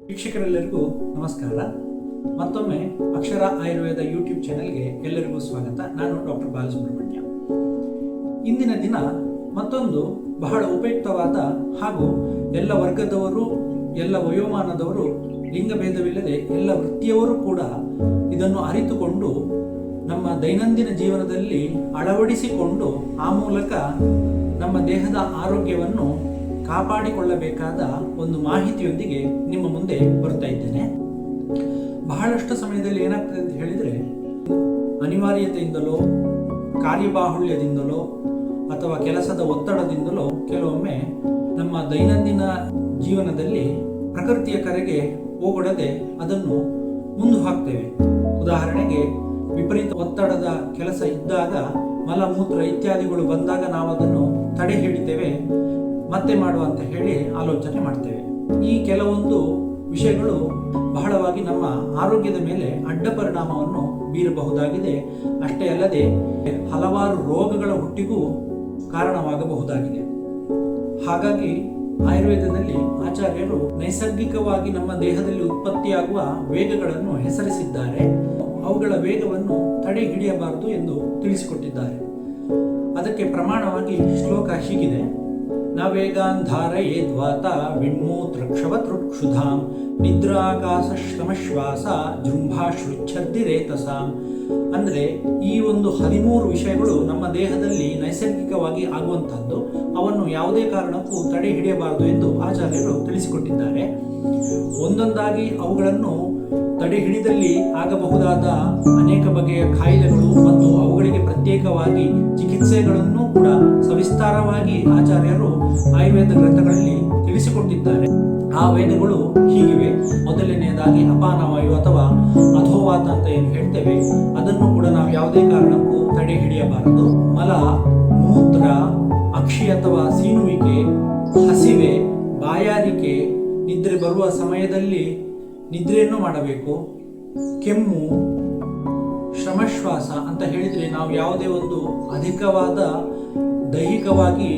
ವೀಕ್ಷಕರೆಲ್ಲರಿಗೂ ನಮಸ್ಕಾರ. ಮತ್ತೊಮ್ಮೆ ಅಕ್ಷರ ಆಯುರ್ವೇದ ಯೂಟ್ಯೂಬ್ ಚಾನೆಲ್ಗೆ ಎಲ್ಲರಿಗೂ ಸ್ವಾಗತ. ನಾನು ಡಾಕ್ಟರ್ ಬಾಲಸುಬ್ರಹ್ಮಣ್ಯ. ಇಂದಿನ ದಿನ ಮತ್ತೊಂದು ಬಹಳ ಉಪಯುಕ್ತವಾದ ಹಾಗೂ ಎಲ್ಲ ವರ್ಗದವರು, ಎಲ್ಲ ವಯೋಮಾನದವರು ಲಿಂಗಭೇದವಿಲ್ಲದೆ ಎಲ್ಲ ವೃತ್ತಿಯವರು ಕೂಡ ಇದನ್ನು ಅರಿತುಕೊಂಡು ನಮ್ಮ ದೈನಂದಿನ ಜೀವನದಲ್ಲಿ ಅಳವಡಿಸಿಕೊಂಡು ಆ ಮೂಲಕ ನಮ್ಮ ದೇಹದ ಆರೋಗ್ಯವನ್ನು ಕಾಪಾಡಿಕೊಳ್ಳಬೇಕಾದ ಒಂದು ಮಾಹಿತಿಯೊಂದಿಗೆ ನಿಮ್ಮ ಮುಂದೆ ಬರ್ತಾ ಇದ್ದೇನೆ. ಬಹಳಷ್ಟು ಸಮಯದಲ್ಲಿ ಏನಾಗ್ತದೆ ಅಂತ ಹೇಳಿದರೆ, ಅನಿವಾರ್ಯತೆಯಿಂದಲೋ, ಕಾರ್ಯಬಾಹುಳ್ಯದಿಂದಲೋ, ಅಥವಾ ಕೆಲಸದ ಒತ್ತಡದಿಂದಲೋ ಕೆಲವೊಮ್ಮೆ ನಮ್ಮ ದೈನಂದಿನ ಜೀವನದಲ್ಲಿ ಪ್ರಕೃತಿಯ ಕರೆಗೆ ಹೋಗೊಡದೆ ಅದನ್ನು ಮುಂದೆ ಹಾಕ್ತೇವೆ. ಉದಾಹರಣೆಗೆ, ವಿಪರೀತ ಒತ್ತಡದ ಕೆಲಸ ಇದ್ದಾಗ ಮಲಮೂತ್ರ ಇತ್ಯಾದಿಗಳು ಬಂದಾಗ ನಾವು ಅದನ್ನು ತಡೆ ಮತ್ತೆ ಮಾಡುವ ಅಂತ ಹೇಳಿ ಆಲೋಚನೆ ಮಾಡ್ತೇವೆ. ಈ ಕೆಲವೊಂದು ವಿಷಯಗಳು ಬಹಳವಾಗಿ ನಮ್ಮ ಆರೋಗ್ಯದ ಮೇಲೆ ಅಡ್ಡ ಪರಿಣಾಮವನ್ನು ಬೀರಬಹುದಾಗಿದೆ. ಅಷ್ಟೇ ಅಲ್ಲದೆ ಹಲವಾರು ರೋಗಗಳ ಹುಟ್ಟಿಗೂ ಕಾರಣವಾಗಬಹುದಾಗಿದೆ. ಹಾಗಾಗಿ ಆಯುರ್ವೇದದಲ್ಲಿ ಆಚಾರ್ಯರು ನೈಸರ್ಗಿಕವಾಗಿ ನಮ್ಮ ದೇಹದಲ್ಲಿ ಉತ್ಪತ್ತಿಯಾಗುವ ವೇಗಗಳನ್ನು ಹೆಸರಿಸಿದ್ದಾರೆ. ಅವುಗಳ ವೇಗವನ್ನು ತಡೆ ಹಿಡಿಯಬಾರದು ಎಂದು ತಿಳಿಸಿಕೊಟ್ಟಿದ್ದಾರೆ. ಅದಕ್ಕೆ ಪ್ರಮಾಣವಾಗಿ ಶ್ಲೋಕ ಹೀಗಿದೆ. ನವೇಗಾಂಧಾರಯೇದ್ವಾತ वेगान्धारयेद्वाता ನಿದ್ರಾಕಾಶ ಶ್ರಮಶ್ವಾಸ ಜೃಂಭಾಶ್ರುಚ್ಛದ್ದಿರೇತಸಾಂ ಅಂದರೆ ಈ ಒಂದು ಹದಿಮೂರು ವಿಷಯಗಳು ನಮ್ಮ ದೇಹದಲ್ಲಿ ನೈಸರ್ಗಿಕವಾಗಿ ಆಗುವಂಥದ್ದು ಅವನ್ನು ಯಾವುದೇ ಕಾರಣಕ್ಕೂ ತಡೆ ಹಿಡಿಯಬಾರದು ಎಂದು ಆಚಾರ್ಯರು ತಿಳಿಸಿಕೊಟ್ಟಿದ್ದಾರೆ. ಒಂದೊಂದಾಗಿ ಅವುಗಳನ್ನು ತಡೆ ಹಿಡಿದಲ್ಲಿ ಆಗಬಹುದಾದ ಅನೇಕ ಬಗೆಯ ಕಾಯಿಲೆಗಳು ಮತ್ತು ಅವುಗಳಿಗೆ ಪ್ರತ್ಯೇಕವಾಗಿ ಚಿಕಿತ್ಸೆಗಳನ್ನು ಕೂಡ ಸವಿಸ್ತಾರವಾಗಿ ಆಚಾರ್ಯರು ಆಯುರ್ವೇದ ಗ್ರಂಥಗಳಲ್ಲಿ ತಿಳಿಸಿಕೊಟ್ಟಿದ್ದಾರೆ. ಆ ವೇದಗಳು ಹೀಗಿವೆ. ಮೊದಲನೆಯದಾಗಿ ಅಪಾನವಾಯು ಅಥವಾ ಅಧೋವಾತ ಅಂತ ಏನು ಹೇಳ್ತೇವೆ. ಅದನ್ನು ಕೂಡ ನಾವು ಯಾವುದೇ ಕಾರಣಕ್ಕೂ ತಡೆ ಹಿಡಿಯಬಾರದು. ಮಲ, ಮೂತ್ರ, ಅಕ್ಷಿ ಅಥವಾ ಸೀನುವಿಕೆ, ಹಸಿವೆ, ಬಾಯಾರಿಕೆ, ನಿದ್ರೆ ಬರುವ ಸಮಯದಲ್ಲಿ ನಿದ್ರೆಯನ್ನು ಮಾಡಬೇಕು. ಕೆಮ್ಮು, ಶ್ರಮಶ್ವಾಸ ಅಂತ ಹೇಳಿದರೆ ನಾವು ಯಾವುದೇ ಒಂದು ಅಧಿಕವಾದ ದೈಹಿಕವಾಗಿ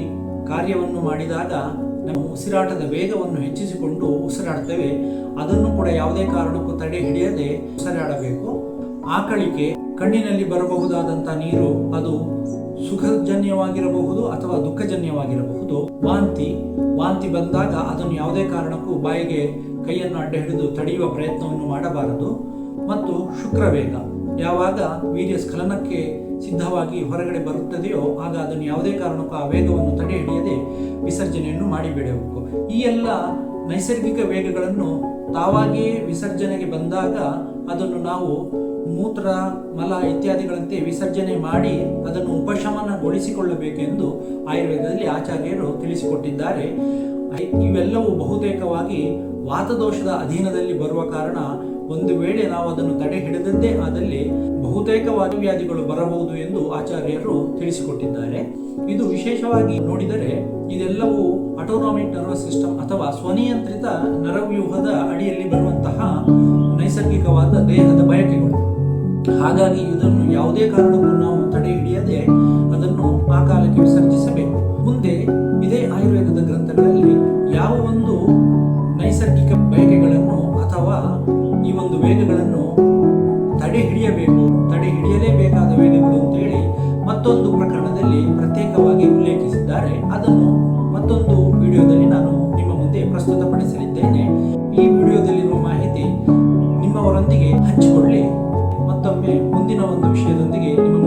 ಕಾರ್ಯವನ್ನು ಮಾಡಿದಾಗ ನಮ್ಮ ಉಸಿರಾಟದ ವೇಗವನ್ನು ಹೆಚ್ಚಿಸಿಕೊಂಡು ಉಸಿರಾಡ್ತೇವೆ. ಅದನ್ನು ಕೂಡ ಯಾವುದೇ ಕಾರಣಕ್ಕೂ ತಡೆ ಹಿಡಿಯದೆ ಉಸಿರಾಡಬೇಕು. ಆಕಳಿಕೆ ಕಣ್ಣಿನಲ್ಲಿ ಬರಬಹುದಾದಂಥ ನೀರು, ಅದು ಸುಖಜನ್ಯವಾಗಿರಬಹುದು ಅಥವಾ ದುಃಖಜನ್ಯವಾಗಿರಬಹುದು. ವಾಂತಿ ವಾಂತಿ ಬಂದಾಗ ಅದನ್ನು ಯಾವುದೇ ಕಾರಣಕ್ಕೂ ಬಾಯಿಗೆ ಕೈಯನ್ನು ಅಡ್ಡ ಹಿಡಿದು ತಡೆಯುವ ಪ್ರಯತ್ನವನ್ನು ಮಾಡಬಾರದು. ಮತ್ತು ಶುಕ್ರವೇಗ, ಯಾವಾಗ ವೀರ್ಯ ಸ್ಖಲನಕ್ಕೆ ಸಿದ್ಧವಾಗಿ ಹೊರಗಡೆ ಬರುತ್ತದೆಯೋ, ಆಗ ಅದನ್ನು ಯಾವುದೇ ಕಾರಣಕ್ಕೂ ಆ ವೇಗವನ್ನು ತಡೆ ಹಿಡಿಯದೆ ವಿಸರ್ಜನೆಯನ್ನು ಮಾಡಿಬಿಡಬೇಕು ಈ ಎಲ್ಲ ನೈಸರ್ಗಿಕ ವೇಗಗಳನ್ನು ತಾವಾಗಿಯೇ ವಿಸರ್ಜನೆಗೆ ಬಂದಾಗ ಅದನ್ನು ನಾವು ಮೂತ್ರ, ಮಲ ಇತ್ಯಾದಿಗಳಂತೆ ವಿಸರ್ಜನೆ ಮಾಡಿ ಅದನ್ನು ಉಪಶಮನಗೊಳಿಸಿಕೊಳ್ಳಬೇಕೆಂದು ಆಯುರ್ವೇದದಲ್ಲಿ ಆಚಾರ್ಯರು ತಿಳಿಸಿಕೊಟ್ಟಿದ್ದಾರೆ. ಇವೆಲ್ಲವೂ ಬಹುತೇಕವಾಗಿ ವಾತದೋಷದ ಅಧೀನದಲ್ಲಿ ಬರುವ ಕಾರಣ ಒಂದು ವೇಳೆ ನಾವು ಅದನ್ನು ತಡೆ ಹಿಡಿದದ್ದೇ ಆದಲ್ಲಿ ಬಹುತೇಕ ವಾಯುವ್ಯಾಧಿಗಳು ಬರಬಹುದು ಎಂದು ಆಚಾರ್ಯರು ತಿಳಿಸಿಕೊಟ್ಟಿದ್ದಾರೆ. ಇದು ವಿಶೇಷವಾಗಿ ನೋಡಿದರೆ ಇದೆಲ್ಲವೂ ಆಟೋನಾಮಿಕ್ ನರ್ವಸ್ ಸಿಸ್ಟಮ್ ಅಥವಾ ಸ್ವನಿಯಂತ್ರಿತ ನರವ್ಯೂಹದ ಅಡಿಯಲ್ಲಿ ಬರುವಂತಹ ನೈಸರ್ಗಿಕವಾದ ದೇಹದ ಬಯಕೆಗಳು. ಹಾಗಾಗಿ ಇದನ್ನು ಯಾವುದೇ ಕಾರಣಕ್ಕೂ ನಾವು ಹಿಡಿಯದೆ ಅದನ್ನು ಆ ಕಾಲಕ್ಕೆ ವಿಸರ್ಜಿಸಬೇಕು. ಮುಂದೆ ಇದೇ ಆಯುರ್ವೇದದ ಗ್ರಂಥಗಳಲ್ಲಿ ಯಾವ ಒಂದು ನೈಸರ್ಗಿಕ ಬಯಕೆಗಳನ್ನು ಅಥವಾ ಈ ಒಂದು ವೇಗಗಳನ್ನು ತಡೆ ಹಿಡಿಯಬೇಕು, ತಡೆ ಹಿಡಿಯಲೇಬೇಕಾದ ವೇಗಗಳು ಅಂತೇಳಿ ಮತ್ತೊಂದು ಪ್ರಕರಣದಲ್ಲಿ ಪ್ರತ್ಯೇಕವಾಗಿ ಉಲ್ಲೇಖಿಸಿದ್ದಾರೆ. ಅದನ್ನು ಮತ್ತೊಂದು ವಿಡಿಯೋದಲ್ಲಿ ನಾನು ನಿಮ್ಮ ಮುಂದೆ ಪ್ರಸ್ತುತಪಡಿಸಲಿದ್ದೇನೆ. ಈ ವಿಡಿಯೋದಲ್ಲಿರುವ ಮಾಹಿತಿ ನಿಮ್ಮವರೊಂದಿಗೆ ಹಂಚಿಕೊಳ್ಳಿ. ಮತ್ತೊಮ್ಮೆ ಮುಂದಿನ ಒಂದು ವಿಷಯದೊಂದಿಗೆ ನಿಮ್ಮ